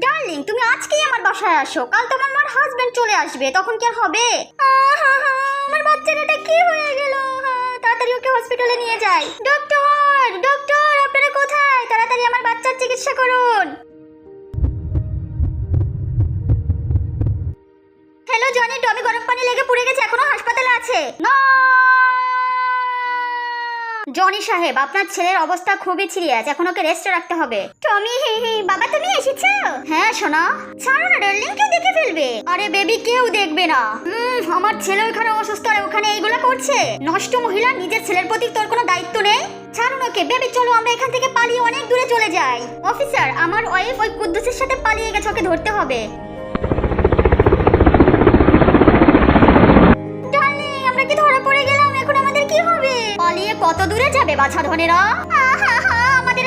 Darling তুমি আজকেই আমার বাসায় আসো। কাল তোমার মার হাজবেন্ড চলে আসবে, তখন কি আর হবে? আমার বাচ্চার এটা কি হয়ে গেল? তাড়াতাড়ি ওকে হসপিটালে নিয়ে যাই। ডক্টর ডক্টর আপনারা কোথায়? তাড়াতাড়ি আমার বাচ্চার চিকিৎসা করুন। হ্যালো জনি টমি গরম পানি লেগে পুড়ে গেছে, এখনও হাসপাতালে আছে। না জনি সাহেব, আপনার ছেলের অবস্থা খুবই সিরিয়াস। এখন ওকে রেস্টে রাখতে হবে। টমি, হে হে, বাবা, তুমি এসেছ? হ্যাঁ সোনা। ছাড়ো না ডার্লিং কেউ দেখে ফেলবে। আরে বেবি, কেউ দেখবে না। হুম আমার ছেলে ওখানে অসুস্থ, আর ওখানে এইগুলো করছে। নষ্ট মহিলা, নিজের ছেলের প্রতি তোর কোনো দায়িত্ব নেই? ছাড়ুন ওকে। বেবি, চলো, আমরা এখান থেকে পালিয়ে অনেক দূরে চলে যাই। অফিসার, আমার ওয়াইফ ওই কুদ্দুসের সাথে পালিয়ে গেছে, ওকে ধরতে হবে। কত দূরে যাবে বাছা ধনেরা? আমাদের